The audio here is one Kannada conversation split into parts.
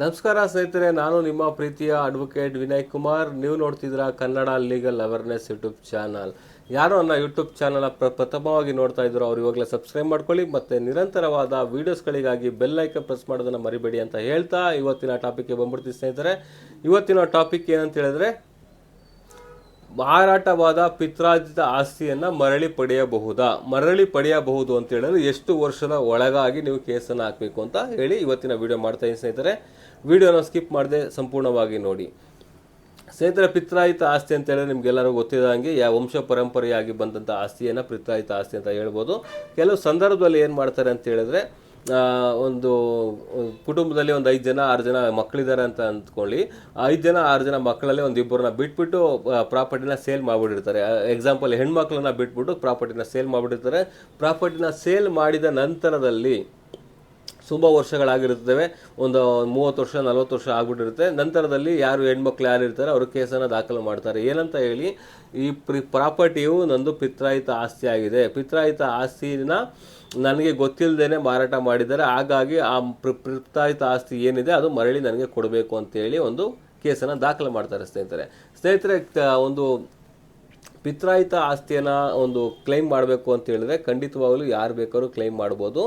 ನಮಸ್ಕಾರ ಸ್ನೇಹಿತರೆ, ನಾನು ನಿಮ್ಮ ಪ್ರೀತಿಯ ಅಡ್ವೊಕೇಟ್ ವಿನಯ್ ಕುಮಾರ್. ನೀವು ನೋಡ್ತಿದ್ದೀರಾ Kannada legal awareness YouTube channel ಯಾರು ನನ್ನ ಯೂಟ್ಯೂಬ್ ಚಾನಲ್ ಪ್ರಥಮವಾಗಿ ನೋಡ್ತಾ ಇದ್ರು ಅವ್ರು ಇವಾಗಲೇ ಸಬ್ಸ್ಕ್ರೈಬ್ ಮಾಡ್ಕೊಳ್ಳಿ ಮತ್ತು ನಿರಂತರವಾದ ವೀಡಿಯೋಸ್ಗಳಿಗಾಗಿ ಬೆಲ್ ಐಕನ್ ಪ್ರೆಸ್ ಮಾಡೋದನ್ನು ಮರಿಬೇಡಿ ಅಂತ ಹೇಳ್ತಾ ಇವತ್ತಿನ ಟಾಪಿಕ್ಗೆ ಬಂದ್ಬಿಡ್ತೀವಿ ಸ್ನೇಹಿತರೆ. ಇವತ್ತಿನ ಟಾಪಿಕ್ ಏನಂತ ಹೇಳಿದ್ರೆ, ಮಾರಾಟವಾದ ಪಿತ್ರಾರ್ಜಿತ ಆಸ್ತಿಯನ್ನು ಮರಳಿ ಪಡೆಯಬಹುದಾ? ಮರಳಿ ಪಡೆಯಬಹುದು ಅಂತ ಹೇಳಿದ್ರೆ ಎಷ್ಟು ವರ್ಷದ ಒಳಗಾಗಿ ನೀವು ಕೇಸನ್ನು ಹಾಕಬೇಕು ಅಂತ ಹೇಳಿ ಇವತ್ತಿನ ವಿಡಿಯೋ ಮಾಡ್ತಾ ಇದ್ದೀನಿ ಸ್ನೇಹಿತರೆ. ವಿಡಿಯೋನ ಸ್ಕಿಪ್ ಮಾಡದೆ ಸಂಪೂರ್ಣವಾಗಿ ನೋಡಿ. ಸ್ನೇಹಿತರೆ, ಪಿತ್ರಾಯಿತ ಆಸ್ತಿ ಅಂತ ಹೇಳಿದ್ರೆ ನಿಮ್ಗೆಲ್ಲರೂ ಗೊತ್ತಿದ್ದಂಗೆ ಯಾವ ವಂಶ ಪರಂಪರೆಯಾಗಿ ಬಂದಂಥ ಆಸ್ತಿಯನ್ನು ಪಿತ್ರಾಯಿತ ಆಸ್ತಿ ಅಂತ ಹೇಳ್ಬೋದು. ಕೆಲವು ಸಂದರ್ಭದಲ್ಲಿ ಏನು ಮಾಡ್ತಾರೆ ಅಂತ ಹೇಳಿದ್ರೆ ಒಂದು, ಕುಟುಂಬದಲ್ಲಿ ಒಂದು ಐದು ಜನ, ಆರು ಜನ ಮಕ್ಕಳಿದ್ದಾರೆ ಅಂತ ಅಂದ್ಕೊಳ್ಳಿ. ಐದು ಜನ, ಆರು ಜನ ಮಕ್ಕಳಲ್ಲಿ ಒಂದು ಇಬ್ಬರನ್ನ ಬಿಟ್ಬಿಟ್ಟು ಪ್ರಾಪರ್ಟಿನ ಸೇಲ್ ಮಾಡಿಬಿಟ್ಟಿರ್ತಾರೆ. ಎಕ್ಸಾಂಪಲ್ ಹೆಣ್ಮಕ್ಳನ್ನ ಬಿಟ್ಬಿಟ್ಟು ಪ್ರಾಪರ್ಟಿನ ಸೇಲ್ ಮಾಡಿಬಿಟ್ಟಿರ್ತಾರೆ. ಪ್ರಾಪರ್ಟಿನ ಸೇಲ್ ಮಾಡಿದ ನಂತರದಲ್ಲಿ ತುಂಬ ವರ್ಷಗಳಾಗಿರುತ್ತವೆ. ಒಂದು ಮೂವತ್ತು ವರ್ಷ, ನಲವತ್ತು ವರ್ಷ ಆಗ್ಬಿಟ್ಟಿರುತ್ತೆ. ನಂತರದಲ್ಲಿ ಯಾರು ಹೆಣ್ಮಕ್ಳು ಯಾರು ಇರ್ತಾರೆ, ಅವರು ಕೇಸನ್ನು ದಾಖಲು ಮಾಡ್ತಾರೆ. ಏನಂತ ಹೇಳಿ, ಈ ಪ್ರಿ, ಪ್ರಾಪರ್ಟಿಯು ನಂದು ಪಿತ್ರಾಯಿತ ಆಸ್ತಿ ಆಗಿದೆ. ಪಿತ್ರಾಯಿತ ಆಸ್ತಿನ ನನಗೆ ಗೊತ್ತಿಲ್ಲದೇ ಮಾರಾಟ ಮಾಡಿದ್ದಾರೆ. ಹಾಗಾಗಿ ಆ ಪಿತ್ರಾಯಿತ ಆಸ್ತಿ ಏನಿದೆ, ಅದು ಮರಳಿ ನನಗೆ ಕೊಡಬೇಕು ಅಂತೇಳಿ ಒಂದು ಕೇಸನ್ನು ದಾಖಲು ಮಾಡ್ತಾರೆ ಸ್ನೇಹಿತರೆ. ಸ್ನೇಹಿತರೆ ಒಂದು ಪಿತ್ರಾಯಿತ ಆಸ್ತಿಯನ್ನು ಒಂದು ಕ್ಲೈಮ್ ಮಾಡಬೇಕು ಅಂತ ಹೇಳಿದ್ರೆ ಖಂಡಿತವಾಗಲೂ ಯಾರು ಬೇಕಾದ್ರೂ ಕ್ಲೈಮ್ ಮಾಡ್ಬೋದು.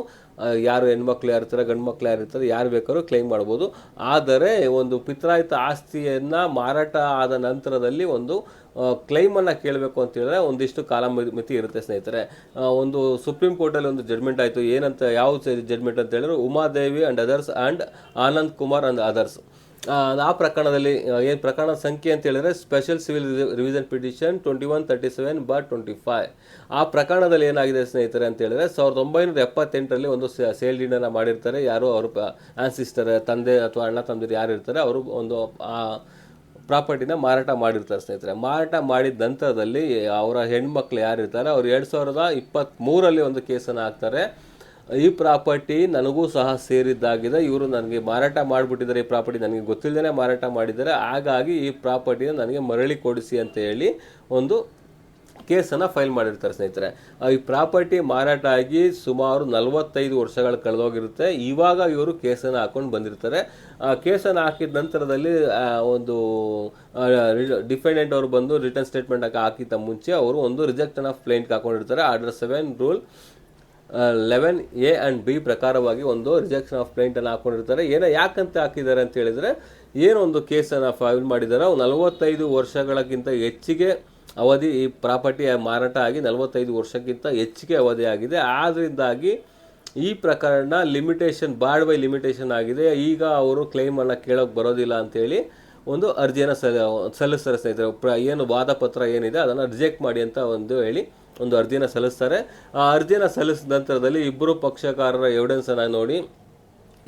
ಯಾರು ಹೆಣ್ಮಕ್ಳು ಯಾರಿರ್ತಾರೆ ಗಂಡು ಮಕ್ಳು ಯಾರಿರ್ತಾರೆ ಯಾರು ಬೇಕಾದ್ರೂ ಕ್ಲೈಮ್ ಮಾಡ್ಬೋದು. ಆದರೆ ಒಂದು ಪಿತ್ರಾಯಿತ ಆಸ್ತಿಯನ್ನು ಮಾರಾಟ ಆದ ನಂತರದಲ್ಲಿ ಒಂದು ಕ್ಲೈಮನ್ನು ಕೇಳಬೇಕು ಅಂತ ಹೇಳಿದ್ರೆ ಒಂದಿಷ್ಟು ಕಾಲ ಮಿತಿ ಇರುತ್ತೆ ಸ್ನೇಹಿತರೆ. ಒಂದು ಸುಪ್ರೀಂ ಕೋರ್ಟಲ್ಲಿ ಒಂದು ಜಡ್ಮೆಂಟ್ ಆಯಿತು. ಏನಂತ ಯಾವ ಜಡ್ಮೆಂಟ್ ಅಂತ ಹೇಳಿದ್ರೆ Umadevi and others and Anand Kumar and others ಆ, ಪ್ರಕರಣದಲ್ಲಿ ಏನು ಪ್ರಕರಣ ಸಂಖ್ಯೆ ಅಂತ ಹೇಳಿದ್ರೆ special civil revision petition twenty one thirty seven bar twenty five ಆ ಪ್ರಕರಣದಲ್ಲಿ ಏನಾಗಿದೆ ಸ್ನೇಹಿತರೆ ಅಂತ ಹೇಳಿದ್ರೆ ಸಾವಿರದ ಒಂಬೈನೂರ ಎಪ್ಪತ್ತೆಂಟರಲ್ಲಿ ಒಂದು ಸೇಲ್ ಡೀಡನ್ನು ಮಾಡಿರ್ತಾರೆ. ಯಾರು ಅವರು ಆನ್ಸಿಸ್ಟರ್ ತಂದೆ ಅಥವಾ ಅಣ್ಣ ತಂದೆ ಯಾರು ಇರ್ತಾರೆ ಅವರು ಒಂದು ಆ ಪ್ರಾಪರ್ಟಿನ ಮಾರಾಟ ಮಾಡಿರ್ತಾರೆ ಸ್ನೇಹಿತರೆ. ಮಾರಾಟ ಮಾಡಿದ ನಂತರದಲ್ಲಿ ಅವರ ಹೆಣ್ಮಕ್ಳು ಯಾರಿರ್ತಾರೆ ಅವ್ರು ಎರಡು ಸಾವಿರದ ಇಪ್ಪತ್ತ್ಮೂರಲ್ಲಿ ಒಂದು ಕೇಸನ್ನು ಹಾಕ್ತಾರೆ. ಈ ಪ್ರಾಪರ್ಟಿ ನನಗೂ ಸಹ ಸೇರಿದ್ದಾಗಿದೆ. ಇವರು ನನಗೆ ಮಾರಾಟ ಮಾಡಿಬಿಟ್ಟಿದ್ದಾರೆ. ಈ ಪ್ರಾಪರ್ಟಿ ನನಗೆ ಗೊತ್ತಿಲ್ಲದೇ ಮಾರಾಟ ಮಾಡಿದ್ದಾರೆ. ಹಾಗಾಗಿ ಈ ಪ್ರಾಪರ್ಟಿನ ನನಗೆ ಮರಳಿ ಕೊಡಿಸಿ ಅಂತ ಹೇಳಿ ಒಂದು ಕೇಸನ್ನು ಫೈಲ್ ಮಾಡಿರ್ತಾರೆ ಸ್ನೇಹಿತರೆ. ಈ ಪ್ರಾಪರ್ಟಿ ಮಾರಾಟ ಆಗಿ ಸುಮಾರು ನಲವತ್ತೈದು ವರ್ಷಗಳು ಕಳೆದೋಗಿರುತ್ತೆ. ಇವಾಗ ಇವರು ಕೇಸನ್ನು ಹಾಕೊಂಡು ಬಂದಿರ್ತಾರೆ. ಆ ಕೇಸನ್ನು ಹಾಕಿದ ನಂತರದಲ್ಲಿ ಒಂದು ಡಿಫೆಂಡೆಂಟ್ ಅವರು ಬಂದು ರಿಟರ್ನ್ ಸ್ಟೇಟ್ಮೆಂಟ್ ಹಾಕಿದ ಮುಂಚೆ ಅವರು ಒಂದು rejection of plaint ಹಾಕೊಂಡಿರ್ತಾರೆ. Order seven rule eleven A and B ಪ್ರಕಾರವಾಗಿ ಒಂದು ರಿಜೆಕ್ಷನ್ ಆಫ್ ಪ್ಲೇಂಟನ್ನು ಹಾಕ್ಕೊಂಡಿರ್ತಾರೆ ಏನೋ ಯಾಕಂತ ಹಾಕಿದ್ದಾರೆ ಅಂತ ಹೇಳಿದರೆ ಏನೊಂದು ಕೇಸನ್ನು ಫೈಲ್ ಮಾಡಿದ್ದಾರೆ. ನಲವತ್ತೈದು ವರ್ಷಗಳಿಗಿಂತ ಹೆಚ್ಚಿಗೆ ಅವಧಿ ಈ ಪ್ರಾಪರ್ಟಿ ಮಾರಾಟ ಆಗಿ ನಲವತ್ತೈದು ವರ್ಷಕ್ಕಿಂತ ಹೆಚ್ಚಿಗೆ ಅವಧಿ ಆಗಿದೆ. ಆದ್ದರಿಂದಾಗಿ ಈ ಪ್ರಕರಣ ಲಿಮಿಟೇಷನ್ ಬಾಡ್ ಬೈ ಲಿಮಿಟೇಷನ್ ಆಗಿದೆ. ಈಗ ಅವರು ಕ್ಲೈಮನ್ನು ಕೇಳೋಕೆ ಬರೋದಿಲ್ಲ ಅಂತೇಳಿ ಒಂದು ಅರ್ಜಿಯನ್ನು ಸಲ್, ಸಲ್ಲಿಸ್ತಾರೆ ಸ್ನೇಹಿತರೆ. ಏನು ವಾದ ಪತ್ರ ಏನಿದೆ ಅದನ್ನು ರಿಜೆಕ್ಟ್ ಮಾಡಿ ಅಂತ ಒಂದು ಹೇಳಿ ಒಂದು ಅರ್ಜಿನ ಸಲ್ಲಿಸ್ತಾರೆ. ಆ ಅರ್ಜಿನ ಸಲ್ಲಿಸಿದ ನಂತರದಲ್ಲಿ ಇಬ್ಬರು ಪಕ್ಷಕಾರರ ಎವಿಡೆನ್ಸನ್ನು ನೋಡಿ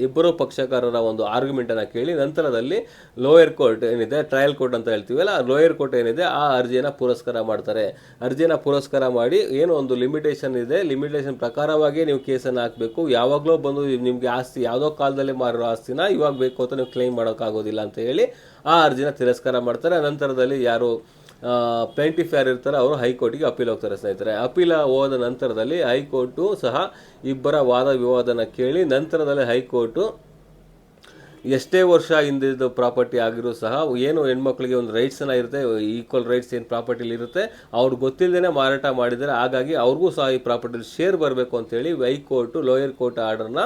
ಇಬ್ಬರು ಪಕ್ಷಕಾರರ ಒಂದು ಆರ್ಗ್ಯುಮೆಂಟನ್ನು ಕೇಳಿ, ನಂತರದಲ್ಲಿ ಲೋಯರ್ ಕೋರ್ಟ್ ಏನಿದೆ ಟ್ರಯಲ್ ಕೋರ್ಟ್ ಅಂತ ಹೇಳ್ತೀವಲ್ಲ ಆ ಲೋಯರ್ ಕೋರ್ಟ್ ಏನಿದೆ, ಆ ಅರ್ಜಿಯನ್ನು ಪುರಸ್ಕಾರ ಮಾಡ್ತಾರೆ. ಅರ್ಜಿಯನ್ನು ಪುರಸ್ಕಾರ ಮಾಡಿ ಏನು ಒಂದು ಲಿಮಿಟೇಷನ್ ಇದೆ ಲಿಮಿಟೇಷನ್ ಪ್ರಕಾರವಾಗಿ ನೀವು ಕೇಸನ್ನು ಹಾಕಬೇಕು. ಯಾವಾಗಲೂ ಬಂದು ನಿಮಗೆ ಆಸ್ತಿ, ಯಾವುದೋ ಕಾಲದಲ್ಲಿ ಮಾರಿರೋ ಆಸ್ತಿನ ಇವಾಗ ಬೇಕು ಅಂತ ನೀವು ಕ್ಲೈಮ್ ಮಾಡೋಕ್ಕಾಗೋದಿಲ್ಲ ಅಂತ ಹೇಳಿ ಆ ಅರ್ಜಿನ ತಿರಸ್ಕಾರ ಮಾಡ್ತಾರೆ. ನಂತರದಲ್ಲಿ ಯಾರು ಪ್ಲೇಂಟಿಫ್ ಯಾರು ಇರ್ತಾರೆ, ಅವರು ಹೈಕೋರ್ಟಿಗೆ ಅಪೀಲ್ ಹೋಗ್ತಾರೆ ಸ್ನೇಹಿತರೆ. ಅಪೀಲ ಹೋದ ನಂತರದಲ್ಲಿ ಹೈಕೋರ್ಟು ಸಹ ಇಬ್ಬರ ವಾದ ವಿವಾದನ ಕೇಳಿ ನಂತರದಲ್ಲಿ ಹೈಕೋರ್ಟು ಎಷ್ಟೇ ವರ್ಷ ಹಿಂದಿದ್ದು ಪ್ರಾಪರ್ಟಿ ಆಗಿರೋ ಸಹ ಏನು ಹೆಣ್ಮಕ್ಳಿಗೆ ಒಂದು ರೈಟ್ಸನ್ನ ಇರುತ್ತೆ ಈಕ್ವಲ್ ರೈಟ್ಸ್ ಏನು ಪ್ರಾಪರ್ಟಿಲಿ ಇರುತ್ತೆ, ಅವ್ರು ಗೊತ್ತಿಲ್ಲದೇ ಮಾರಾಟ ಮಾಡಿದರೆ ಹಾಗಾಗಿ ಅವ್ರಿಗೂ ಸಹ ಈ ಪ್ರಾಪರ್ಟಿಲಿ ಶೇರ್ ಬರಬೇಕು ಅಂತೇಳಿ ಹೈಕೋರ್ಟು ಲೋಯರ್ ಕೋರ್ಟ್ ಆರ್ಡರ್ನ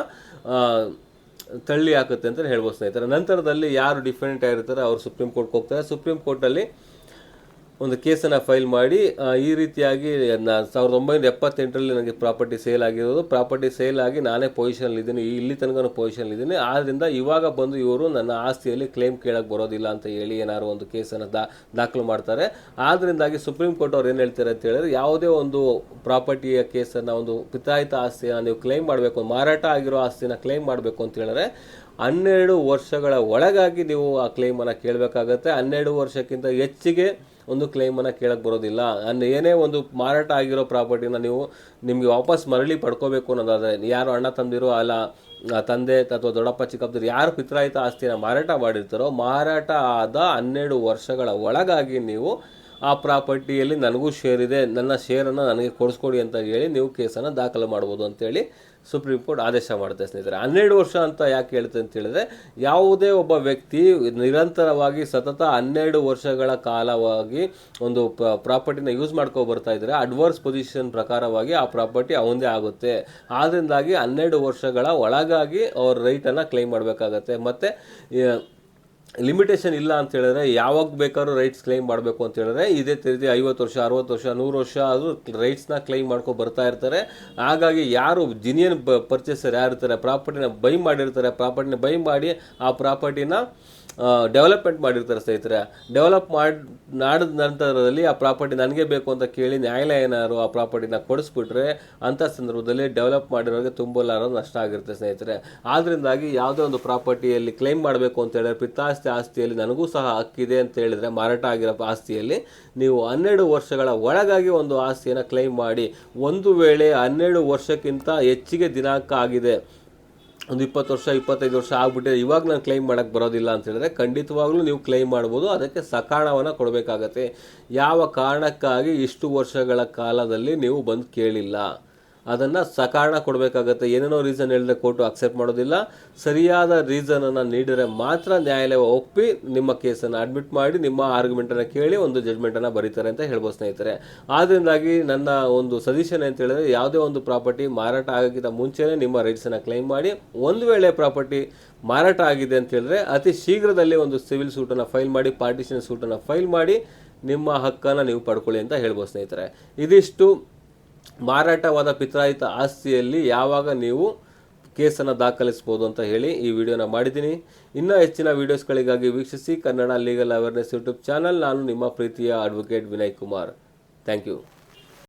ತಳ್ಳಿ ಹಾಕುತ್ತೆ ಅಂತ ಹೇಳ್ಬೋದು ಸ್ನೇಹಿತರೆ. ನಂತರದಲ್ಲಿ ಯಾರು ಡಿಫೆಂಡೆಂಟ್ ಆಗಿರ್ತಾರೆ, ಅವರು ಸುಪ್ರೀಂ ಕೋರ್ಟ್ಗೆ ಹೋಗ್ತಾರೆ. ಸುಪ್ರೀಂ ಕೋರ್ಟಲ್ಲಿ ಒಂದು ಕೇಸನ್ನು ಫೈಲ್ ಮಾಡಿ ಈ ರೀತಿಯಾಗಿ ನಾನು ಸಾವಿರದ ಒಂಬೈನೂರ ಎಪ್ಪತ್ತೆಂಟರಲ್ಲಿ ನನಗೆ ಪ್ರಾಪರ್ಟಿ ಸೇಲ್ ಆಗಿರೋದು. ಪ್ರಾಪರ್ಟಿ ಸೇಲ್ ಆಗಿ ನಾನೇ ಪೊಸಿಷನ್ ಇದ್ದೀನಿ. ಇಲ್ಲಿ ತನಕ ಪೊಸಿಷನ್ ಇದ್ದೀನಿ. ಆದ್ದರಿಂದ ಇವಾಗ ಬಂದು ಇವರು ನನ್ನ ಆಸ್ತಿಯಲ್ಲಿ ಕ್ಲೇಮ್ ಕೇಳಕ್ಕೆ ಬರೋದಿಲ್ಲ ಅಂತ ಹೇಳಿ ಏನಾದ್ರು ಒಂದು ಕೇಸನ್ನು ದಾ, ದಾಖಲು ಮಾಡ್ತಾರೆ. ಆದ್ದರಿಂದಾಗಿ ಸುಪ್ರೀಂ ಕೋರ್ಟ್ ಅವ್ರು ಏನು ಹೇಳ್ತಾರೆ ಅಂತ ಹೇಳಿದ್ರೆ, ಯಾವುದೇ ಒಂದು ಪ್ರಾಪರ್ಟಿಯ ಕೇಸನ್ನು ಒಂದು ಪಿತಾಯಿತ ಆಸ್ತಿಯನ್ನು ನೀವು ಕ್ಲೇಮ್ ಮಾಡಬೇಕು, ಮಾರಾಟ ಆಗಿರೋ ಆಸ್ತಿನ ಕ್ಲೇಮ್ ಮಾಡಬೇಕು ಅಂತ ಹೇಳಿದ್ರೆ ಹನ್ನೆರಡು ವರ್ಷಗಳ ಒಳಗಾಗಿ ನೀವು ಆ ಕ್ಲೈಮನ್ನು ಕೇಳಬೇಕಾಗತ್ತೆ. ಹನ್ನೆರಡು ವರ್ಷಕ್ಕಿಂತ ಹೆಚ್ಚಿಗೆ ಒಂದು ಕ್ಲೈಮನ್ನು ಕೇಳಕ್ಕೆ ಬರೋದಿಲ್ಲ. ಅನ್ನ ಏನೇ ಒಂದು ಮಾರಾಟ ಆಗಿರೋ ಪ್ರಾಪರ್ಟಿನ ನೀವು ನಿಮಗೆ ವಾಪಸ್ ಮರಳಿ ಪಡ್ಕೋಬೇಕು ಅನ್ನೋದಾದರೆ, ಯಾರು ಅಣ್ಣ ತಂದಿರೋ ಅಲ್ಲ ತಂದೆ ಅಥವಾ ದೊಡ್ಡಪ್ಪ ಚಿಕ್ಕಪ್ಪದ್ರು ಯಾರು ಪಿತ್ರಾಯಿತ ಆಸ್ತಿನ ಮಾರಾಟ ಮಾಡಿರ್ತಾರೋ, ಮಾರಾಟ ಆದ ಹನ್ನೆರಡು ವರ್ಷಗಳ ಒಳಗಾಗಿ ನೀವು ಆ ಪ್ರಾಪರ್ಟಿಯಲ್ಲಿ ನನಗೂ ಶೇರ್ ಇದೆ. ನನ್ನ ಶೇರನ್ನು ನನಗೆ ಕೊಡಿಸ್ಕೊಡಿ ಅಂತ ಹೇಳಿ ನೀವು ಕೇಸನ್ನು ದಾಖಲು ಮಾಡ್ಬೋದು ಅಂತೇಳಿ ಸುಪ್ರೀಂ ಕೋರ್ಟ್ ಆದೇಶ ಮಾಡುತ್ತೆ ಸ್ನೇಹಿತರೆ. ಹನ್ನೆರಡು ವರ್ಷ ಅಂತ ಯಾಕೆ ಹೇಳ್ತೆ ಅಂತ ಹೇಳಿದ್ರೆ, ಯಾವುದೇ ಒಬ್ಬ ವ್ಯಕ್ತಿ ನಿರಂತರವಾಗಿ ಸತತ ಹನ್ನೆರಡು ವರ್ಷಗಳ ಕಾಲವಾಗಿ ಒಂದು ಪ್ರಾಪರ್ಟಿನ ಯೂಸ್ ಮಾಡ್ಕೊ ಬರ್ತಾ ಇದ್ರೆ ಅಡ್ವರ್ಸ್ ಪೊಸಿಷನ್ ಪ್ರಕಾರವಾಗಿ ಆ ಪ್ರಾಪರ್ಟಿ ಅವಂದೇ ಆಗುತ್ತೆ. ಆದ್ದರಿಂದಾಗಿ ಹನ್ನೆರಡು ವರ್ಷಗಳ ಒಳಗಾಗಿ ಅವ್ರ ರೈಟನ್ನು ಕ್ಲೈಮ್ ಮಾಡಬೇಕಾಗತ್ತೆ. ಮತ್ತು ಲಿಮಿಟೇಷನ್ ಇಲ್ಲ ಅಂತ ಹೇಳಿದ್ರೆ ಯಾವಾಗ ಬೇಕಾದ್ರೂ ರೈಟ್ಸ್ ಕ್ಲೈಮ್ ಮಾಡಬೇಕು ಅಂತ ಹೇಳಿದ್ರೆ ಇದೇ ರೀತಿ ಐವತ್ತು ವರ್ಷ, ಅರವತ್ತು ವರ್ಷ, ನೂರು ವರ್ಷ ಅದು ರೈಟ್ಸ್ನ ಕ್ಲೈಮ್ ಮಾಡ್ಕೊ ಬರ್ತಾ ಇರ್ತಾರೆ. ಹಾಗಾಗಿ ಯಾರು ಜಿನಿಯನ್ ಪರ್ಚೇಸರ್ ಯಾರು ಇರ್ತಾರೆ ಪ್ರಾಪರ್ಟಿನ ಬೈ ಮಾಡಿರ್ತಾರೆ ಪ್ರಾಪರ್ಟಿನ ಬೈ ಮಾಡಿ ಆ ಪ್ರಾಪರ್ಟಿನ ಡೆವಲಪ್ಮೆಂಟ್ ಮಾಡಿರ್ತಾರೆ ಸ್ನೇಹಿತರೆ. ಡೆವಲಪ್ ಮಾಡಿ ಮಾಡಿದ ನಂತರದಲ್ಲಿ ಆ ಪ್ರಾಪರ್ಟಿ ನನಗೆ ಬೇಕು ಅಂತ ಕೇಳಿ ನ್ಯಾಯಾಲಯ ಏನಾದ್ರು ಆ ಪ್ರಾಪರ್ಟಿನ ಕೊಡಿಸ್ಬಿಟ್ರೆ ಅಂಥ ಸಂದರ್ಭದಲ್ಲಿ ಡೆವಲಪ್ ಮಾಡಿರೋರಿಗೆ ತುಂಬಲಾರೋ ನಷ್ಟ ಆಗಿರುತ್ತೆ ಸ್ನೇಹಿತರೆ. ಆದ್ದರಿಂದಾಗಿ ಯಾವುದೇ ಒಂದು ಪ್ರಾಪರ್ಟಿಯಲ್ಲಿ ಕ್ಲೈಮ್ ಮಾಡಬೇಕು ಅಂತ ಹೇಳಿದ್ರೆ ಪಿತ್ತಾಸ್ತಿ ಆಸ್ತಿಯಲ್ಲಿ ನನಗೂ ಸಹ ಹಕ್ಕಿದೆ ಅಂತ ಹೇಳಿದರೆ ಮಾರಾಟ ಆಗಿರೋ ಆಸ್ತಿಯಲ್ಲಿ, ನೀವು ಹನ್ನೆರಡು ವರ್ಷಗಳ ಒಳಗಾಗಿ ಒಂದು ಆಸ್ತಿಯನ್ನು ಕ್ಲೈಮ್ ಮಾಡಿ, ಒಂದು ವೇಳೆ ಹನ್ನೆರಡು ವರ್ಷಕ್ಕಿಂತ ಹೆಚ್ಚಿಗೆ ದಿನಾಂಕ ಆಗಿದೆ, ಒಂದು ಇಪ್ಪತ್ತು ವರ್ಷ, ಇಪ್ಪತ್ತೈದು ವರ್ಷ ಆಗ್ಬಿಟ್ಟಿದೆ, ಇವಾಗ ನಾನು ಕ್ಲೈಮ್ ಮಾಡೋಕ್ಕೆ ಬರೋದಿಲ್ಲ ಅಂತ ಹೇಳಿದ್ರೆ ಖಂಡಿತವಾಗ್ಲೂ ನೀವು ಕ್ಲೈಮ್ ಮಾಡ್ಬೋದು, ಅದಕ್ಕೆ ಸಕಾರಣವನ್ನು ಕೊಡಬೇಕಾಗತ್ತೆ. ಯಾವ ಕಾರಣಕ್ಕಾಗಿ ಇಷ್ಟು ವರ್ಷಗಳ ಕಾಲದಲ್ಲಿ ನೀವು ಬಂದು ಕೇಳಿಲ್ಲ? ಅದನ್ನು ಸಕಾರಣ ಕೊಡಬೇಕಾಗತ್ತೆ. ಏನೇನೋ ರೀಸನ್ ಹೇಳಿದ್ರೆ ಕೋರ್ಟು ಅಕ್ಸೆಪ್ಟ್ ಮಾಡೋದಿಲ್ಲ. ಸರಿಯಾದ ರೀಸನನ್ನು ನೀಡಿದರೆ ಮಾತ್ರ ನ್ಯಾಯಾಲಯ ಒಪ್ಪಿ ನಿಮ್ಮ ಕೇಸನ್ನು ಅಡ್ಮಿಟ್ ಮಾಡಿ ನಿಮ್ಮ ಆರ್ಗ್ಯುಮೆಂಟನ್ನು ಕೇಳಿ ಒಂದು ಜಡ್ಮೆಂಟನ್ನು ಬರೀತಾರೆ ಅಂತ ಹೇಳ್ಬೋದು ಸ್ನೇಹಿತರೆ. ಆದ್ದರಿಂದಾಗಿ ನನ್ನ ಒಂದು ಸಜೆಷನ್ ಅಂತ ಹೇಳಿದ್ರೆ ಯಾವುದೇ ಒಂದು ಪ್ರಾಪರ್ಟಿ ಮಾರಾಟ ಆಗೋಕ್ಕಿಂತ ಮುಂಚೆನೇ ನಿಮ್ಮ ರೈಟ್ಸನ್ನು ಕ್ಲೈಮ್ ಮಾಡಿ, ಒಂದು ವೇಳೆ ಪ್ರಾಪರ್ಟಿ ಮಾರಾಟ ಆಗಿದೆ ಅಂತ ಹೇಳಿದ್ರೆ ಅತಿ ಶೀಘ್ರದಲ್ಲಿ ಒಂದು ಸಿವಿಲ್ ಸೂಟನ್ನು ಫೈಲ್ ಮಾಡಿ ಪಾರ್ಟಿಷನ್ ಸೂಟನ್ನು ಫೈಲ್ ಮಾಡಿ ನಿಮ್ಮ ಹಕ್ಕನ್ನು ನೀವು ಪಡ್ಕೊಳ್ಳಿ ಅಂತ ಹೇಳ್ಬೋದು ಸ್ನೇಹಿತರೆ. ಇದಿಷ್ಟು ಮಾರಾಟವಾದ ಪಿತ್ರಾಯಿತ ಆಸ್ತಿಯಲ್ಲಿ ಯಾವಾಗ ನೀವು ಕೇಸನ್ನು ದಾಖಲಿಸ್ಬೋದು ಅಂತ ಹೇಳಿ ಈ ವಿಡಿಯೋನ ಮಾಡಿದ್ದೀನಿ. ಇನ್ನೂ ಹೆಚ್ಚಿನ ವೀಡಿಯೋಸ್ಗಳಿಗಾಗಿ ವೀಕ್ಷಿಸಿ Kannada legal awareness YouTube channel. ನಾನು ನಿಮ್ಮ ಪ್ರೀತಿಯ advocate Vinay Kumar. Thank you.